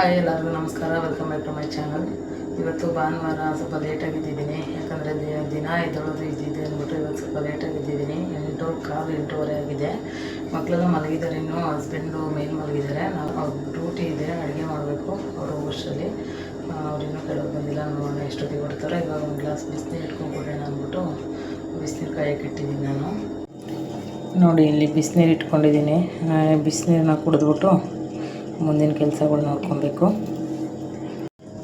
Hi ಎಲ್ಲರಿಗೂ ನಮಸ್ಕಾರ. Welcome back to my channel ಇವತ್ತು ಭಾನುವಾರ ಸ್ವಲ್ಪ ಲೇಟಾಗಿ ಯಾಕಂದರೆ ದಿನ ಎದ್ದೊಳೋದು ಇದ್ದಿದೆ ಅಂದ್ಬಿಟ್ಟು ಇವತ್ತು ಸ್ವಲ್ಪ ಲೇಟಾಗಿ ಎದ್ದಿದ್ದೀನಿ ಎಂಟು, ಕಾಲು ಎಂಟೂವರೆ ಆಗಿದೆ. ಮಕ್ಕಳೆಲ್ಲ ಮಲಗಿದ್ದಾರೆ ಇನ್ನೂ. ಹಸ್ಬೆಂಡು ಮೇಲ್ ಮಲಗಿದ್ದಾರೆ. ನಾವು ಅವ್ರ ಡ್ಯೂಟಿ ಇದೆ. ಅಡುಗೆ ಮಾಡಬೇಕು. ಅವರು ವರ್ಷದಲ್ಲಿ ಅವ್ರು ಇನ್ನೂ ಕೆಳಗೆ ಬಂದಿಲ್ಲ. ನೋಡೋಣ ಎಷ್ಟೊತ್ತಿಗೆ ಬರ್ತಾರೆ. ಇವಾಗ ಒಂದು ಗ್ಲಾಸ್ ಬಿಸಿನೀರು ಇಟ್ಕೊಂಡ್ಬಿಡೋಣ ಅಂದ್ಬಿಟ್ಟು ಬಿಸಿನೀರು ಕಾಯಕ್ಕೆ ಇಟ್ಟಿದ್ದೀನಿ ನಾನು. ನೋಡಿ, ಇಲ್ಲಿ ಬಿಸಿನೀರು ಇಟ್ಕೊಂಡಿದ್ದೀನಿ. ಬಿಸಿನೀರನ್ನ ಕುಡಿದ್ಬಿಟ್ಟು ಮುಂದಿನ ಕೆಲಸಗಳು ನೋಡ್ಕೊಬೇಕು.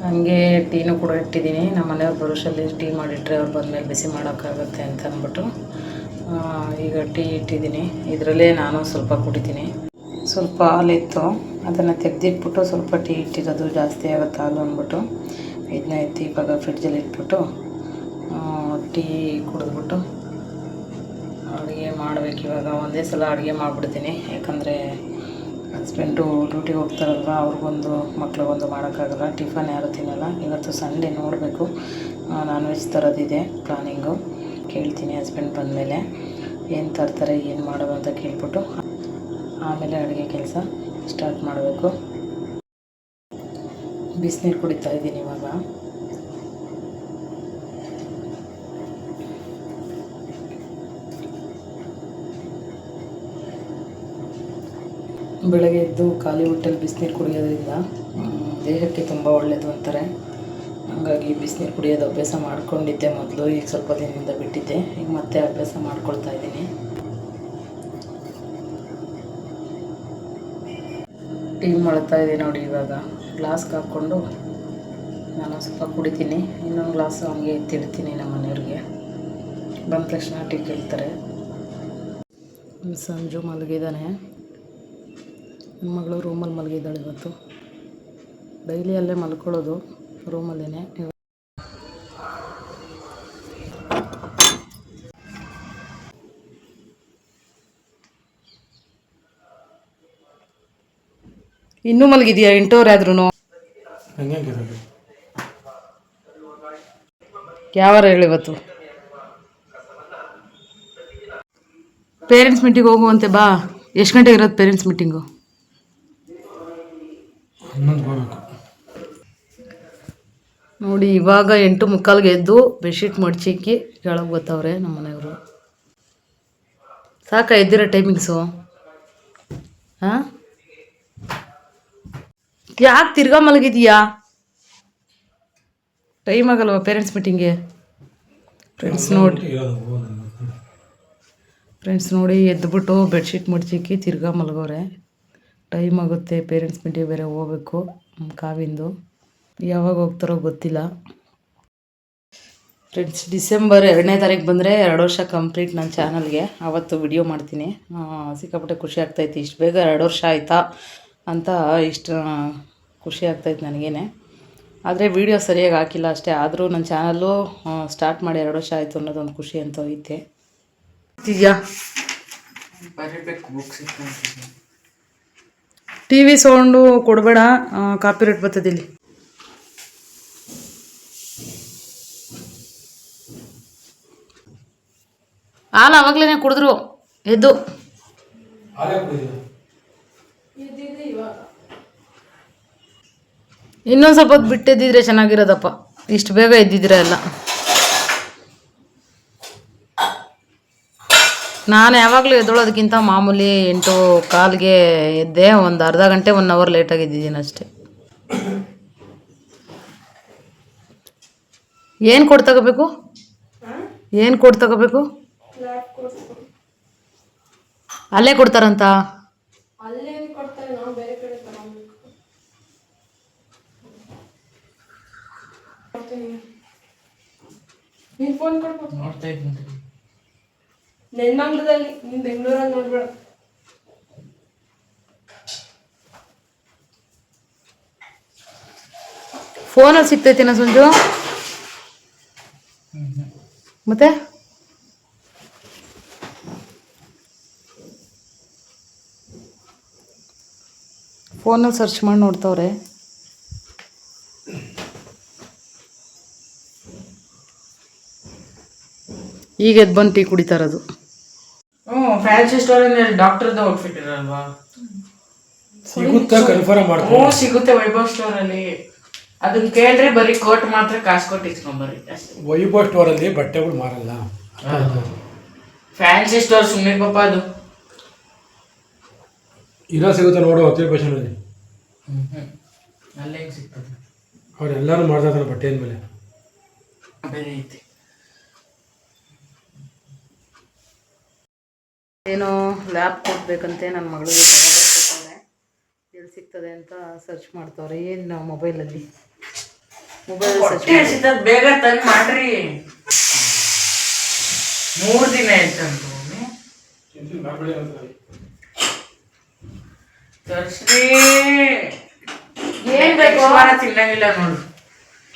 ಹಂಗೆ ಟೀನು ಕೂಡ ಇಟ್ಟಿದ್ದೀನಿ. ನಮ್ಮ ಮನೆಯವ್ರು ಬರುಷಲ್ಲಿ ಟೀ ಮಾಡಿಟ್ರೆ ಅವ್ರು ಬಂದಮೇಲೆ ಬಿಸಿ ಮಾಡೋಕ್ಕಾಗುತ್ತೆ ಅಂತ ಅಂದ್ಬಿಟ್ಟು ಈಗ ಟೀ ಇಟ್ಟಿದ್ದೀನಿ. ಇದರಲ್ಲೇ ನಾನು ಸ್ವಲ್ಪ ಕುಡಿತೀನಿ. ಸ್ವಲ್ಪ ಹಾಲಿತ್ತು. ಅದನ್ನು ತೆಗೆದಿಟ್ಬಿಟ್ಟು ಸ್ವಲ್ಪ ಟೀ ಇಟ್ಟಿರೋದು ಜಾಸ್ತಿ ಆಗುತ್ತೆ ಹಾಲು ಅಂದ್ಬಿಟ್ಟು. ಇದನ್ನ ಎತ್ತಿ ಇವಾಗ ಫ್ರಿಡ್ಜಲ್ಲಿ ಇಟ್ಬಿಟ್ಟು ಟೀ ಕುಡಿದ್ಬಿಟ್ಟು ಅಡುಗೆ ಮಾಡಬೇಕು ಇವಾಗ. ಒಂದೇ ಸಲ ಅಡುಗೆ ಮಾಡಿಬಿಡ್ತೀನಿ. ಯಾಕಂದರೆ ಹಸ್ಬೆಂಡು ಡ್ಯೂಟಿಗೆ ಹೋಗ್ತಾರಲ್ವ, ಅವ್ರಿಗೊಂದು ಮಕ್ಳಿಗೊಂದು ಮಾಡೋಕ್ಕಾಗಲ್ಲ, ಟಿಫನ್ ಯಾರು ತಿನ್ನಲ್ಲ. ಇವತ್ತು ಸಂಡೇ ನೋಡಬೇಕು. ನಾನ್ ವೆಜ್ ತರೋದಿದೆ ಪ್ಲಾನಿಂಗು ಕೇಳ್ತೀನಿ ಹಸ್ಬೆಂಡ್ ಬಂದಮೇಲೆ. ಏನು ತರ್ತಾರೆ, ಏನು ಮಾಡೋದು ಅಂತ ಕೇಳ್ಬಿಟ್ಟು ಆಮೇಲೆ ಅಡುಗೆ ಕೆಲಸ ಸ್ಟಾರ್ಟ್ ಮಾಡಬೇಕು. ಬಿಸಿನೀರು ಕುಡಿತಾ ಇದ್ದೀನಿ ಇವಾಗ. ಬೆಳಗ್ಗೆ ಎದ್ದು ಖಾಲಿ ಹೊಟ್ಟೆಲಿ ಬಿಸಿನೀರು ಕುಡಿಯೋದ್ರಿಂದ ದೇಹಕ್ಕೆ ತುಂಬ ಒಳ್ಳೆಯದು ಅಂತಾರೆ. ಹಾಗಾಗಿ ಬಿಸಿನೀರು ಕುಡಿಯೋದು ಅಭ್ಯಾಸ ಮಾಡ್ಕೊಂಡಿದ್ದೆ ಮೊದಲು, ಈಗ ಸ್ವಲ್ಪ ದಿನದಿಂದ ಬಿಟ್ಟಿದ್ದೆ. ಈಗ ಮತ್ತೆ ಅಭ್ಯಾಸ ಮಾಡ್ಕೊಳ್ತಾ ಇದ್ದೀನಿ. ಟೀ ಮಾಡ್ತಾ ಇದ್ದೀನಿ ನೋಡಿ ಇವಾಗ. ಗ್ಲಾಸ್ಗೆ ಹಾಕ್ಕೊಂಡು ನಾನು ಸ್ವಲ್ಪ ಕುಡಿತೀನಿ. ಇನ್ನೊಂದು ಗ್ಲಾಸು ಹಂಗೆ ಎತ್ತಿಡ್ತೀನಿ ನಮ್ಮ ಮನೆಯವ್ರಿಗೆ. ಬಂದ ತಕ್ಷಣ ಟೀ ಕೇಳ್ತಾರೆ. ಸಂಜು ಮಲಗಿದ್ದಾನೆ. ನನ್ನ ಮಗಳು ರೂಮಲ್ಲಿ ಮಲಗಿದ್ದಾಳೆ ಇವತ್ತು. ಡೈಲಿ ಅಲ್ಲೇ ಮಲ್ಕೊಳ್ಳೋದು ರೂಮಲ್ಲೇ ಇನ್ನೂ ಮಲಗಿದೆಯಾ? ಎಂಟೋರ್ ಆದ್ರೂ ಯಾವಾರ ಹೇಳಿ ಇವತ್ತು? ಪೇರೆಂಟ್ಸ್ ಮೀಟಿಂಗ್ ಹೋಗುವಂತೆ ಬಾ. ಎಷ್ಟು ಗಂಟೆಗೆ ಇರೋದು ಪೇರೆಂಟ್ಸ್ ಮೀಟಿಂಗು ನೋಡಿ, ಇವಾಗ ಎಂಟು ಮುಕ್ಕಾಲ್ಗೆ ಎದ್ದು ಬೆಡ್ಶೀಟ್ ಮಡ್ಚಿಕ್ಕಿ ಕೆಳಗೆ ಗೊತ್ತವ್ರೆ ನಮ್ಮ ಮನೆಯವರು. ಸಾಕ ಎದ್ದಿರೋ ಟೈಮಿಂಗ್ಸು. ಹಾಂ? ಯಾಕೆ ತಿರ್ಗಾ ಮಲಗಿದೀಯಾ? ಟೈಮ್ ಆಗಲ್ವಾ ಪೇರೆಂಟ್ಸ್ ಮೀಟಿಂಗ್ಗೆ ಫ್ರೆಂಡ್ಸ್ ನೋಡಿ. ಫ್ರೆಂಡ್ಸ್ ನೋಡಿ ಎದ್ದುಬಿಟ್ಟು ಬೆಡ್ಶೀಟ್ ಮಡ್ಚಿಕ್ಕಿ ತಿರ್ಗಾ ಮಲಗೋರೆ. ಟೈಮ್ ಆಗುತ್ತೆ ಪೇರೆಂಟ್ಸ್ ಮೀಟಿಂಗ್ ಬೇರೆ ಹೋಗ್ಬೇಕು ಕಾವಿಂದು. ಯಾವಾಗ ಹೋಗ್ತಾರೋ ಗೊತ್ತಿಲ್ಲ. ಫ್ರೆಂಡ್ಸ್ ಡಿಸೆಂಬರ್ ಎರಡನೇ ತಾರೀಕು ಬಂದರೆ ಎರಡು ವರ್ಷ ಕಂಪ್ಲೀಟ್ ನನ್ನ ಚಾನಲ್ಗೆ ಆವತ್ತು ವಿಡಿಯೋ ಮಾಡ್ತೀನಿ. ಸಿಕ್ಕಾಪಟ್ಟೆ ಖುಷಿ ಆಗ್ತೈತಿ ಇಷ್ಟು ಬೇಗ ಎರಡು ವರ್ಷ ಆಯಿತಾ ಅಂತ ಇಷ್ಟು ಖುಷಿ ಆಗ್ತಾಯಿತ್ತು ನನಗೇನೆ. ಆದರೆ ವಿಡಿಯೋ ಸರಿಯಾಗಿ ಹಾಕಿಲ್ಲ ಅಷ್ಟೇ. ಆದರೂ ನನ್ನ ಚಾನಲ್ಲು ಸ್ಟಾರ್ಟ್ ಮಾಡಿ ಎರಡು ವರ್ಷ ಆಯಿತು ಅನ್ನೋದೊಂದು ಖುಷಿ ಅಂತ ಐತೆ. ಟಿ ವಿ ಸೌಂಡು ಕೊಡಬೇಡ ಕಾಪಿ ರೇಟ್ ಬರ್ತದೆ ಇಲ್ಲಿ. ಹಾಲು ಅವಾಗಲೇ ಕುಡಿದ್ರು ಎದ್ದು. ಇನ್ನೊಂದು ಸ್ವಲ್ಪ ಹೊತ್ತು ಬಿಟ್ಟಿದ್ದಿದ್ರೆ ಚೆನ್ನಾಗಿರೋದಪ್ಪ. ಇಷ್ಟು ಬೇಗ ಎದ್ದಿದ್ದೀರ ಎಲ್ಲ. ನಾನು ಯಾವಾಗಲೂ ಎದ್ದೊಳೋದಕ್ಕಿಂತ ಮಾಮೂಲಿ ಎಂಟು ಕಾಲ್ಗೆ ಎದ್ದೆ ಒಂದು ಅರ್ಧ ಗಂಟೆ ಒನ್ ಅವರ್ ಲೇಟ್ ಆಗಿದ್ದೀನಿ ಅಷ್ಟೇ. ಏನು ಕೊಟ್ಟು ತಗೋಬೇಕು? ಏನು ಕೊಟ್ಟು ತಗೋಬೇಕು? ಅಲ್ಲೇ ಕೊಡ್ತಾರಂತ? ನೋಡ್ತಾ ಇದ್ದೀನಿ. ನೆನ್ಮಂಗ್ಲದಲ್ಲಿ, ನೀನ್ ಬೆಂಗಳೂರಲ್ಲಿ ನೋಡ್ಬೇಡ. ಫೋನಲ್ಲಿ ಸಿಗ್ತೈತೇನ ಸಂಜು? ಮತ್ತೆ? ಫೋನಲ್ಲಿ ಸರ್ಚ್ ಮಾಡಿ ನೋಡ್ತಾವ್ರೆ. ಈಗ ಎದ್ದು ಬಂದು ಟೀ ಕುಡಿತಾ ಇರೋದು. ಹ್ಞೂ ಫ್ಯಾನ್ಸಿ ಸ್ಟೋರಲ್ಲಿ ಡಾಕ್ಟರ್ದು ಔಟ್ಫಿಟ್ ಇರಲ್ವಾ ಸಿಗುತ್ತಾ ಕನ್ಫರ್ಮ್ ಮಾಡ್ಕೊ ಹ್ಞೂ ಸಿಗುತ್ತೆ ವೈಭವ್ ಸ್ಟೋರ್ ಅಲ್ಲಿ. ಅದನ್ನ ಕೇಳ್ರೆ ಬರೀ ಕೋಟ್ ಮಾತ್ರ ಕಾಸು ಕೊಟ್ಟು ಇಸ್ಕೊಂಬರ್ರಿ ಅಷ್ಟೇ. ವೈಭವ್ ಸ್ಟೋರ್ ಅಲ್ಲಿ ಬಟ್ಟೆಗಳು ಮಾರಲ್ಲ. ಫ್ಯಾನ್ಸಿ ಸ್ಟೋರ್ ಸುಮ್ಮನೆ ಪಾಪ ಅದು. ಇರೋ ಸಿಗುತ್ತೆ ನೋಡು ಹತ್ತಿರ ಪರ್ಸೆಂಟ್ ಅಲ್ಲೇ. ಸಿಗ್ತದೆ? ಅವ್ರೆಲ್ಲರೂ ಮಾಡ್ತಾ ಇದ್ದಾರೆ ಬಟ್ಟೆ ಮೇಲೆ ಬೇರೆ ಐತಿ ಏನೋ ಲ್ಯಾಬ್ ಕೊಡ್ಬೇಕಂತೆ ನನ್ನ ಮಗಳಿಗೆ ತಗೊಬರ್ಕೊಟ್ಟವ್ರೆ ಎಲ್ಲಿ ಸಿಗ್ತದೆ ಅಂತ ಸರ್ಚ್ ಮಾಡ್ತವ್ರೆ. ಏನು ಮೊಬೈಲಲ್ಲಿ ಮೊಬೈಲ್ ಸರ್ಚ್ ಬೇಗ ತಂದ್ ಮಾಡ್ರಿ. ಮೂರ್ ದಿನ ಆಯ್ತಂತು ತರ್ಸ್ರಿ. ಏನ್ ಬೇಕು? ವಾರ ತಿನ್ನಂಗಿಲ್ಲ ನೋಡು.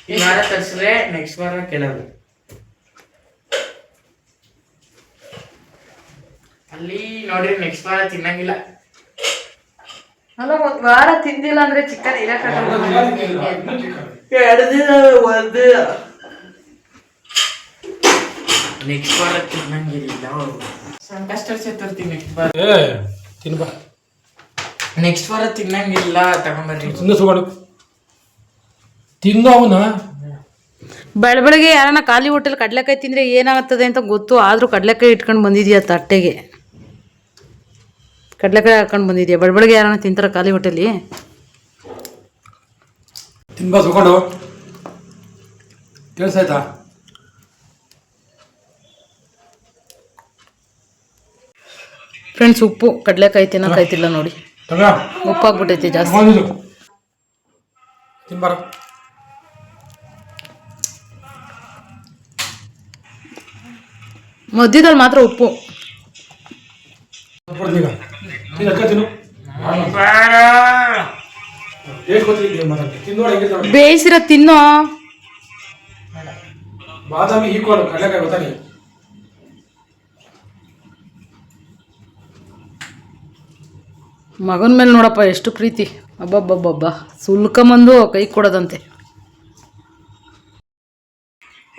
ಈ ವಾರ ತರ್ಸ್ರೆ ನೆಕ್ಸ್ಟ್ ವಾರ ಕೆಳಗೆ. ಅಲ್ಲಿ ನೋಡಿ ನೆಕ್ಸ್ಟ್ ವಾರ ತಿನ್ನಂಗಿಲ್ಲ. ಅಲ್ಲ ಒಂದ್ ವಾರ ತಿಂದಿಲ್ಲ ಅಂದ್ರೆ ಚಿಕನ್ ಇಲ್ಲ ಎರಡು ದಿನ ಒಂದು ನೆಕ್ಸ್ಟ್ ವಾರ ತಿನ್ನಂಗಿಲ್ಲ. ಸಂಕಷ್ಟ ಚತುರ್ಥಿ ನೆಕ್ಸ್ಟ್ ವಾರ. ಏ ತಿನ್ಬಾ ನೆಕ್ಸ್ಟ್ ವಾರ ತಿನ್ನಂಗಿಲ್ಲ ತಗೊಂಬರ್ರಿ. ತಿಂದು ಸುಗಾಡು. ತಿಂದು ಅವನ. ಬೆಳ ಬೆಳಗ್ಗೆ ಯಾರನ್ನ ಖಾಲಿ ಹೋಟೆಲ್ ಕಡ್ಲೆಕಾಯಿ ತಿಂದರೆ ಏನಾಗ್ತದೆ ಅಂತ ಗೊತ್ತು ಆದರೂ ಕಡಲೆಕಾಯಿ ಇಟ್ಕೊಂಡು ಬಂದಿದ್ಯಾ ತಟ್ಟೆಗೆ? ಕಡಲೆಕಾಯಿ ಹಾಕೊಂಡು ಬಂದಿದ್ಯಾ? ಬೆಳ ಬೆಳಗ್ಗೆ ಯಾರನ್ನ ತಿಂತಾರ ಖಾಲಿ ಹೋಟೆಲಿ ತಿನ್ಬಾ ಸುಕೊಂಡು. ಕೇಳಿಸಾಯ್ತಾ? ಫ್ರೆಂಡ್ಸ್ ಉಪ್ಪು ಕಡಲೆಕಾಯಿ ತಿನ್ನೋಕಾಯ್ತಿಲ್ಲ ನೋಡಿ. ಉಪ್ಪು ಉಪ್ಪಾಗ್ಬಿಟ್ಟೈತಿ ಜಾಸ್ತಿ. ತಿನ್ಬಾರ. ಮಧ್ಯದಲ್ಲಿ ಮಾತ್ರ ಉಪ್ಪು. ತಿನ್ನು ಅಕ್ಕ ತಿನ್ನು. ಮಾತಾಡ್ತೀನಿ ಹೆಂಗಿರ್ತಾವೆ ಬೇಯಿಸಿರೋ ತಿನ್ನೋ. ಬಾದಾಮಿ ಕಡಲೆಕಾಯಿ ಗೊತ್ತಾ ಮಗನ ಮೇಲೆ ನೋಡಪ್ಪ ಎಷ್ಟು ಪ್ರೀತಿ. ಅಬ್ಬಬ್ಬಬ್ಬಬ್ಬ. ಸುಲ್ಕಂಬಂದು ಕೈ ಕೊಡೋದಂತೆ.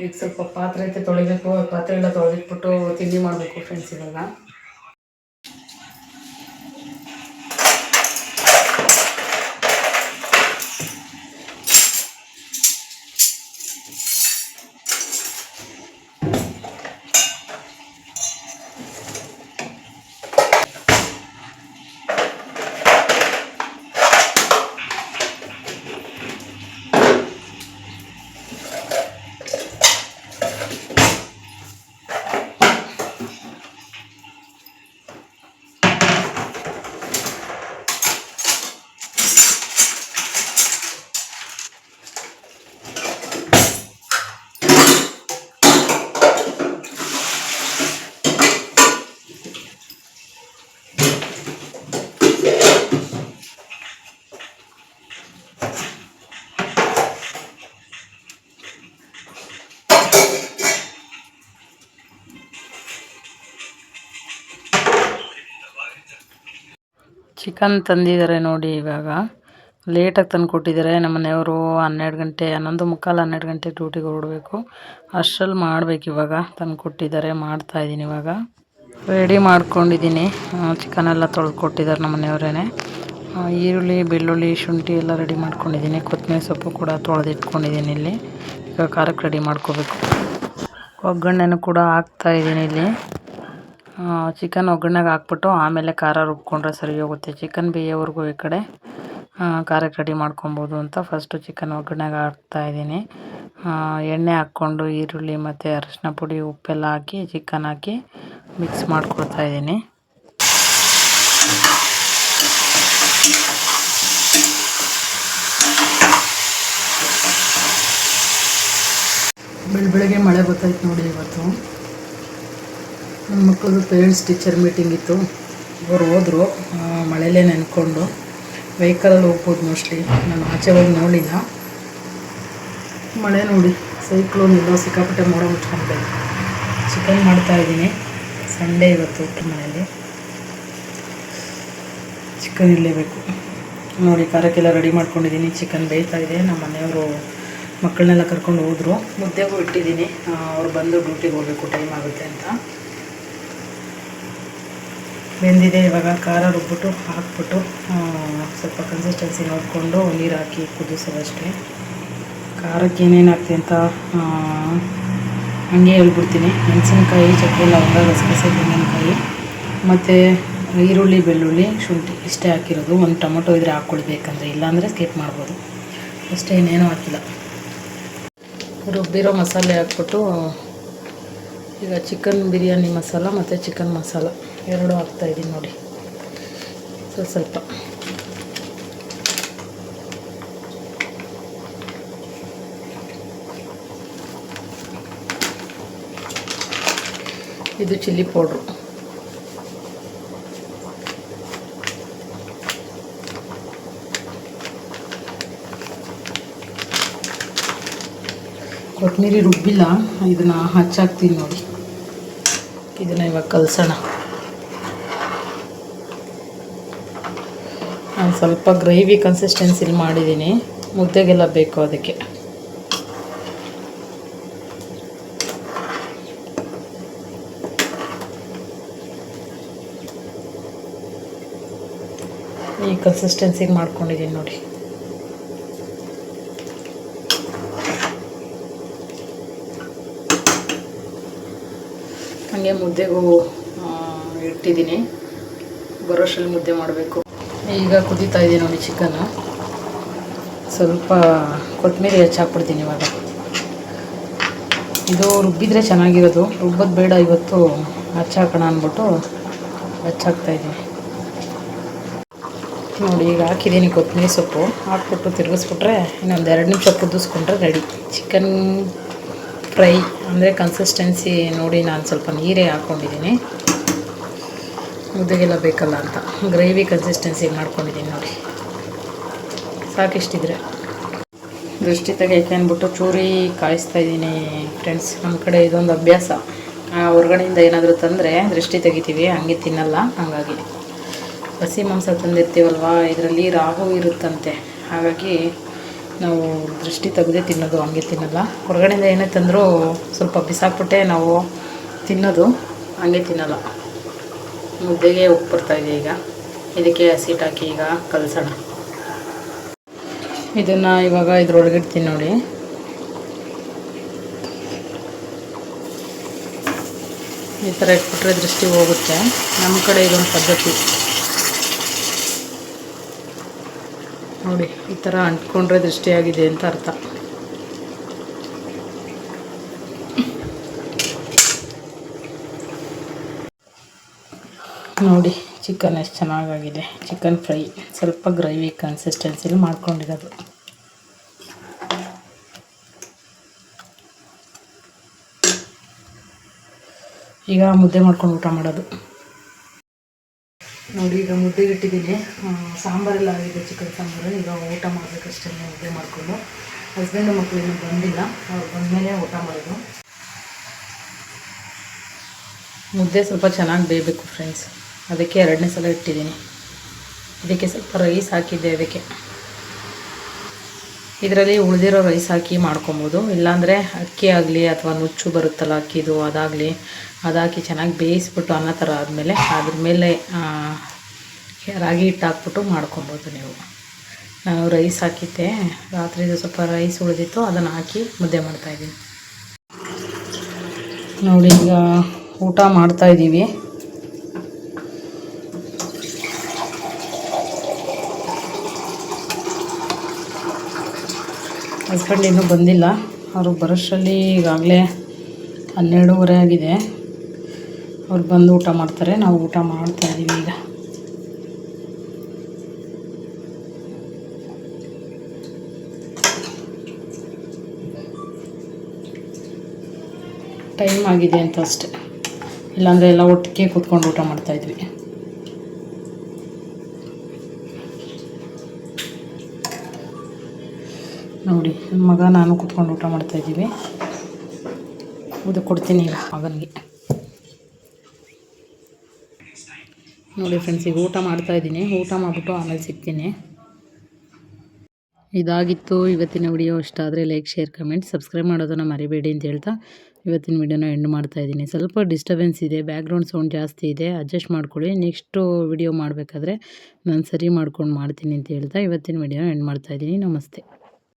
ಈಗ ಸ್ವಲ್ಪ ಪಾತ್ರೆ ಐತೆ ತೊಳಿಬೇಕು ಪಾತ್ರೆ ಎಲ್ಲ ತೊಳೆದಿಟ್ಬಿಟ್ಟು ತಿಂಡಿ ಮಾಡಬೇಕು ಫ್ರೆಂಡ್ಸ್ ಇವಾಗ. ಚಿಕನ್ ತಂದಿದ್ದಾರೆ ನೋಡಿ ಇವಾಗ. ಲೇಟಾಗಿ ತಂದು ಕೊಟ್ಟಿದ್ದಾರೆ. ನಮ್ಮ ಮನೆಯವರು ಹನ್ನೆರಡು ಗಂಟೆ, ಹನ್ನೊಂದು ಮುಕ್ಕಾಲು ಹನ್ನೆರಡು ಗಂಟೆ ಡ್ಯೂಟಿಗೆ ಹೊರಡಬೇಕು. ಅಷ್ಟರಲ್ಲಿ ಮಾಡ್ಬೇಕು ಇವಾಗ. ತಂದು ಕೊಟ್ಟಿದ್ದಾರೆ. ಮಾಡ್ತಾ ಇದ್ದೀನಿ ಇವಾಗ. ರೆಡಿ ಮಾಡ್ಕೊಂಡಿದ್ದೀನಿ. ಚಿಕನ್ ಎಲ್ಲ ತೊಳೆದು ಕೊಟ್ಟಿದ್ದಾರೆ ನಮ್ಮ ಮನೆಯವರೇ ಈರುಳ್ಳಿ, ಬೆಳ್ಳುಳ್ಳಿ, ಶುಂಠಿ ಎಲ್ಲ ರೆಡಿ ಮಾಡ್ಕೊಂಡಿದ್ದೀನಿ. ಕೊತ್ತಂಬರಿ ಸೊಪ್ಪು ಕೂಡ ತೊಳೆದಿಟ್ಕೊಂಡಿದ್ದೀನಿ ಇಲ್ಲಿ. ಈಗ ಖಾರಕ್ಕೆ ರೆಡಿ ಮಾಡ್ಕೋಬೇಕು. ಒಗ್ಗರಣೆನೂ ಕೂಡ ಹಾಕ್ತಾಯಿದ್ದೀನಿ ಇಲ್ಲಿ. ಚಿಕನ್ ಒಗ್ಗರಣೆಗೆ ಹಾಕ್ಬಿಟ್ಟು ಆಮೇಲೆ ಖಾರ ರುಬ್ಕೊಂಡ್ರೆ ಸರಿ ಹೋಗುತ್ತೆ. ಚಿಕನ್ ಬೇಯೋವರೆಗೂ ಈ ಕಡೆ ಖಾರಕ್ಕೆ ರೆಡಿ ಮಾಡ್ಕೊಬೋದು ಅಂತ ಫಸ್ಟು ಚಿಕನ್ ಒಗ್ಗರಣೆಗೆ ಹಾಕ್ತಾ ಇದ್ದೀನಿ. ಎಣ್ಣೆ ಹಾಕ್ಕೊಂಡು ಈರುಳ್ಳಿ ಮತ್ತು ಅರಿಶಿನ ಪುಡಿ ಉಪ್ಪೆಲ್ಲ ಹಾಕಿ ಚಿಕನ್ ಹಾಕಿ ಮಿಕ್ಸ್ ಮಾಡ್ಕೊಳ್ತಾ ಇದ್ದೀನಿ. ಬೆಳ್ ಬೆಳಗ್ಗೆ ಮಳೆ ಬರ್ತೈತೆ ನೋಡಿ ಇವತ್ತು. ನನ್ನ ಮಕ್ಕಳದು ಪೇರೆಂಟ್ಸ್ ಟೀಚರ್ ಮೀಟಿಂಗ್ ಇತ್ತು. ಅವ್ರು ಹೋದರು. ಮಳೆಯಲ್ಲೇ ನೆನ್ಕೊಂಡು. ವೆಹಿಕಲಲ್ಲಿ ಹೋಗ್ಬೋದು ಮೋಸ್ಟ್ಲಿ ನಾನು ಆಚೆ ಹೋಗಿ ನೋಡಿಲ್ಲ. ಮಳೆ ನೋಡಿ. ಸೈಕ್ಲೋನ್ ಇಲ್ಲ ಸಿಕ್ಕಾಪಟ್ಟೆ ಮೋಡ ಮುಚ್ಕೊಂಡೆ ಚಿಕನ್ ಮಾಡ್ತಾ ಇದ್ದೀನಿ. ಸಂಡೇ ಇವತ್ತು ಮನೆಯಲ್ಲಿ. ಚಿಕನ್ ಇರಲೇಬೇಕು. ನೋಡಿ ಖಾರಕ್ಕೆಲ್ಲ ರೆಡಿ ಮಾಡ್ಕೊಂಡಿದ್ದೀನಿ. ಚಿಕನ್ ಬೇಯ್ತಾ ಇದೆ. ನಮ್ಮ ಮನೆಯವರು ಮಕ್ಕಳನ್ನೆಲ್ಲ ಕರ್ಕೊಂಡು ಹೋದರು. ಮುದ್ದೆಗೂ ಇಟ್ಟಿದ್ದೀನಿ. ಅವ್ರು ಬಂದು ಡ್ಯೂಟಿಗೆ ಹೋಗಬೇಕು. ಟೈಮ್ ಆಗುತ್ತೆ ಅಂತ. ಬೆಂದಿದೆ. ಇವಾಗ ಖಾರ ರುಬ್ಬಿಟ್ಟು, ಹಾಕ್ಬಿಟ್ಟು ಸ್ವಲ್ಪ ಕನ್ಸಿಸ್ಟೆನ್ಸಿ ನೋಡಿಕೊಂಡು ನೀರು ಹಾಕಿ ಕುದಿಸೋದಷ್ಟೇ. ಖಾರಕ್ಕೆ ಏನೇನು ಹಾಕ್ತಿ ಅಂತ ಹಂಗೆ ಹೇಳ್ಬಿಡ್ತೀನಿ. ಮೆಣಸಿನ್ಕಾಯಿ, ಚಕ್ಕೆ, ಲವಂಗ, ಗಸಗಸೆ, ತೆಂಗಿನಕಾಯಿ, ಮತ್ತು ಈರುಳ್ಳಿ, ಬೆಳ್ಳುಳ್ಳಿ, ಶುಂಠಿ ಇಷ್ಟೇ ಹಾಕಿರೋದು. ಒಂದು ಟೊಮೊಟೊ ಇದ್ರೆ ಹಾಕ್ಕೊಳ್ಬೇಕಂದ್ರೆ ಇಲ್ಲಾಂದರೆ ಸ್ಕಿಪ್ ಮಾಡ್ಬೋದು. ಅಷ್ಟೇ, ಇನ್ನೇನೂ ಹಾಕಿಲ್ಲ. ರುಬ್ಬಿರೋ ಮಸಾಲೆ ಹಾಕ್ಬಿಟ್ಟು ಈಗ ಚಿಕನ್ ಬಿರಿಯಾನಿ ಮಸಾಲ ಮತ್ತು ಚಿಕನ್ ಮಸಾಲ. ಎರಡು ಹಾಕ್ತಾಯಿದ್ದೀನಿ ನೋಡಿ. ಸ್ವಲ್ಪ ಸ್ವಲ್ಪ. ಇದು ಚಿಲ್ಲಿ ಪೌಡ್ರು ಕೊತ್ತಂಬರಿ ರುಬ್ಬಿಲ್ಲ, ಇದನ್ನು ಹಚ್ಚಾಕ್ತೀನಿ ನೋಡಿ. ಇದನ್ನು ಇವಾಗ ಕಲಸೋಣ. ನಾನು ಸ್ವಲ್ಪ ಗ್ರೇವಿ ಕನ್ಸಿಸ್ಟೆನ್ಸಿಲಿ ಮಾಡಿದ್ದೀನಿ ಮುದ್ದೆಗೆಲ್ಲ ಬೇಕು ಅದಕ್ಕೆ. ಈ ಕನ್ಸಿಸ್ಟೆನ್ಸಿಗೆ ಮಾಡ್ಕೊಂಡಿದ್ದೀನಿ ನೋಡಿ. ಹಾಗೆ ಮುದ್ದೆಗೂ ಇಟ್ಟಿದ್ದೀನಿ. ಬರೋಷಲ್ಲಿ ಮುದ್ದೆ ಮಾಡಬೇಕು. ಈಗ ಕುದೀತಾ ಇದ್ದೀನಿ ನೋಡಿ ಚಿಕನ್ನು ಸ್ವಲ್ಪ ಕೊತ್ತಂಬರಿ ಹೆಚ್ಚಾಕ್ಬಿಡ್ತೀನಿ ಇವಾಗ. ಇದು ರುಬ್ಬಿದ್ರೆ ಚೆನ್ನಾಗಿರೋದು. ರುಬ್ಬೋದು ಬೇಡ, ಇವತ್ತು ಹಚ್ಚಾಕೋಣ ಅಂದ್ಬಿಟ್ಟು ಹಚ್ಚಾಕ್ತಾಯಿದ್ದೀನಿ ನೋಡಿ, ಈಗ ಹಾಕಿದ್ದೀನಿ ಕೊತ್ತಂಬರಿ ಸೊಪ್ಪು. ಹಾಕ್ಬಿಟ್ಟು ತಿರುಗಿಸ್ಬಿಟ್ರೆ ಇನ್ನೊಂದು ಎರಡು ನಿಮಿಷ ಕುದಿಸ್ಕೊಂಡ್ರೆ ರೆಡಿ ಚಿಕನ್ ಫ್ರೈ. ಅಂದರೆ ಕನ್ಸಿಸ್ಟೆನ್ಸಿ ನೋಡಿ ನಾನು ಸ್ವಲ್ಪ ನೀರೇ ಹಾಕ್ಕೊಂಡಿದ್ದೀನಿ ಮುದ್ದೆಗೆಲ್ಲ ಬೇಕಲ್ಲ ಅಂತ. ಗ್ರೇವಿ ಕನ್ಸಿಸ್ಟೆನ್ಸಿ ಮಾಡ್ಕೊಂಡಿದ್ದೀನಿ ನೋಡಿ. ಸಾಕಿಷ್ಟಿದ್ರೆ. ದೃಷ್ಟಿ ತೆಗೆಯಕ್ಕೆ ಅಂದ್ಬಿಟ್ಟು ಚೂರಿ ಕಾಯಿಸ್ತಾ ಇದ್ದೀನಿ ಫ್ರೆಂಡ್ಸ್ ನಮ್ಮ ಕಡೆ ಇದೊಂದು ಅಭ್ಯಾಸ. ಹೊರಗಡೆಯಿಂದ ಏನಾದರೂ ತಂದರೆ ದೃಷ್ಟಿ ತೆಗಿತೀವಿ, ಹಂಗೆ ತಿನ್ನಲ್ಲ, ಹಾಗಾಗಿ. ಹಸಿ ಮಾಂಸ ತಂದಿರ್ತೀವಲ್ವ? ಇದರಲ್ಲಿ ರಾಹು ಇರುತ್ತಂತೆ. ಹಾಗಾಗಿ ನಾವು ದೃಷ್ಟಿ ತೆಗೆದೇ ತಿನ್ನೋದು, ಹಂಗೆ ತಿನ್ನಲ್ಲ. ಹೊರಗಡೆಯಿಂದ ಏನೇ ತಂದರೂ ಸ್ವಲ್ಪ ಬಿಸಾಕ್ಬಿಟ್ಟೆ ನಾವು ತಿನ್ನೋದು, ಹಂಗೆ ತಿನ್ನಲ್ಲ. ಮುದ್ದೆಗೆ ಉಪ್ಪು ಬರ್ತಾಯಿದೆ ಈಗ. ಇದಕ್ಕೆ ಹಸಿಟ್ಟು ಹಾಕಿ ಈಗ ಕಲಸೋಣ. ಇದನ್ನು ಇವಾಗ ಇದ್ರೊಳಗೆ ಇಡ್ತೀನಿ ನೋಡಿ. ಈ ಥರ ಇಟ್ಬಿಟ್ರೆ ದೃಷ್ಟಿ ಹೋಗುತ್ತೆ. ನಮ್ಮ ಕಡೆ ಇದೊಂದು ಪದ್ಧತಿ. ನೋಡಿ, ಈ ಥರ ಅಂಟ್ಕೊಂಡ್ರೆ ದೃಷ್ಟಿಯಾಗಿದೆ ಅಂತ ಅರ್ಥ. ನೋಡಿ ಚಿಕನ್ ಎಷ್ಟು ಚೆನ್ನಾಗಾಗಿದೆ. ಚಿಕನ್ ಫ್ರೈ ಸ್ವಲ್ಪ ಗ್ರೇವಿ ಕನ್ಸಿಸ್ಟೆನ್ಸಿಲಿ ಮಾಡ್ಕೊಂಡಿರೋದು. ಈಗ ಮುದ್ದೆ ಮಾಡ್ಕೊಂಡು ಊಟ ಮಾಡೋದು. ನೋಡಿ, ಈಗ ಮುದ್ದೆಗೆ ಇಟ್ಟಿದ್ದೀನಿ. ಸಾಂಬಾರೆಲ್ಲ ಆಗಿದೆ, ಚಿಕನ್ ಸಾಂಬಾರು. ಈಗ ಊಟ ಮಾಡಬೇಕಷ್ಟೇ ಮುದ್ದೆ ಮಾಡಿಕೊಂಡು. ಹಸ್ಬೆಂಡು ಮಕ್ಕಳು ಇನ್ನೂ ಬಂದಿಲ್ಲ. ಅವ್ರು ಬಂದಮೇಲೆ ಊಟ ಮಾಡೋದು. ಮುದ್ದೆ ಸ್ವಲ್ಪ ಚೆನ್ನಾಗಿ ಬೇಯಬೇಕು ಫ್ರೆಂಡ್ಸ್ ಅದಕ್ಕೆ ಎರಡನೇ ಸಲ ಇಟ್ಟಿದ್ದೀನಿ. ಇದಕ್ಕೆ ಸ್ವಲ್ಪ ರೈಸ್ ಹಾಕಿದ್ದೆ ಅದಕ್ಕೆ. ಇದರಲ್ಲಿ ಉಳಿದಿರೋ ರೈಸ್ ಹಾಕಿ ಮಾಡ್ಕೊಬೋದು. ಇಲ್ಲಾಂದರೆ ಅಕ್ಕಿ ಆಗಲಿ ಅಥವಾ ನುಚ್ಚು ಬರುತ್ತಲ್ಲ, ಅಕ್ಕಿದು ಅದಾಗಲಿ. ಅದಾಕಿ ಚೆನ್ನಾಗಿ ಬೇಯಿಸ್ಬಿಟ್ಟು ಅನ್ನ ಥರ ಆದಮೇಲೆ ಅದ್ರ ಮೇಲೆ ರಾಗಿ ಹಿಟ್ಟು ಹಾಕ್ಬಿಟ್ಟು ಮಾಡ್ಕೊಬೋದು ನೀವು. ನಾನು ರೈಸ್ ಹಾಕಿದ್ದೆ. ರಾತ್ರಿದು ಸ್ವಲ್ಪ ರೈಸ್ ಉಳಿದಿತ್ತು, ಅದನ್ನು ಹಾಕಿ ಮುದ್ದೆ ಮಾಡ್ತಾಯಿದ್ದೀನಿ ನೋಡಿ, ಈಗ ಊಟ ಮಾಡ್ತಾಯಿದ್ದೀವಿ ಹಸ್ಬೆಂಡ್ ಇನ್ನೂ ಬಂದಿಲ್ಲ. ಅವರು ಬರೋಷ್ಟರಲ್ಲಿ ಈಗಾಗಲೇ ಹನ್ನೆರಡೂವರೆ ಆಗಿದೆ. ಅವ್ರು ಬಂದು ಊಟ ಮಾಡ್ತಾರೆ. ನಾವು ಊಟ ಮಾಡ್ತಾ ಇದ್ದೀವಿ ಈಗ. ಟೈಮ್ ಆಗಿದೆ ಅಂತ ಅಷ್ಟೆ. ಇಲ್ಲಾಂದರೆ ಎಲ್ಲ ಒಟ್ಟಿಗೆ ಕೂತ್ಕೊಂಡು ಊಟ ಮಾಡ್ತಾಯಿದ್ವಿ ನೋಡಿ ನಮ್ಮ ಮಗ ನಾನು ಕೂತ್ಕೊಂಡು ಊಟ ಮಾಡ್ತಾಯಿದ್ದೀವಿ ಇದು ಕೊಡ್ತೀನಿ ಈಗ ಮಗನಿಗೆ. ನೋಡಿ ಫ್ರೆಂಡ್ಸ್ ಈಗ ಊಟ ಮಾಡ್ತಾ ಇದ್ದೀನಿ. ಊಟ ಮಾಡಿಬಿಟ್ಟು ಆಮೇಲೆ ಸಿಗ್ತೀನಿ. ಇದಾಗಿತ್ತು ಇವತ್ತಿನ ವಿಡಿಯೋ. ಇಷ್ಟ ಆದರೆ ಲೈಕ್ ಶೇರ್ ಕಮೆಂಟ್ ಸಬ್ಸ್ಕ್ರೈಬ್ ಮಾಡೋದನ್ನು ಮರಿಬೇಡಿ ಅಂತ ಹೇಳ್ತಾ ಇವತ್ತಿನ ವಿಡಿಯೋನ ಎಂಡ್ ಮಾಡ್ತಾ ಇದ್ದೀನಿ. ಸ್ವಲ್ಪ ಡಿಸ್ಟರ್ಬೆನ್ಸ್ ಇದೆ ಬ್ಯಾಕ್ಗ್ರೌಂಡ್ ಸೌಂಡ್ ಜಾಸ್ತಿ ಇದೆ. ಅಡ್ಜಸ್ಟ್ ಮಾಡ್ಕೊಳ್ಳಿ. ನೆಕ್ಸ್ಟು ವಿಡಿಯೋ ಮಾಡಬೇಕಾದ್ರೆ ನಾನು ಸರಿ ಮಾಡ್ಕೊಂಡು ಮಾಡ್ತೀನಿ ಅಂತ ಹೇಳ್ತಾ ಇವತ್ತಿನ ವಿಡಿಯೋನ ಎಂಡ್ ಮಾಡ್ತಾ ಇದ್ದೀನಿ. ನಮಸ್ತೆ.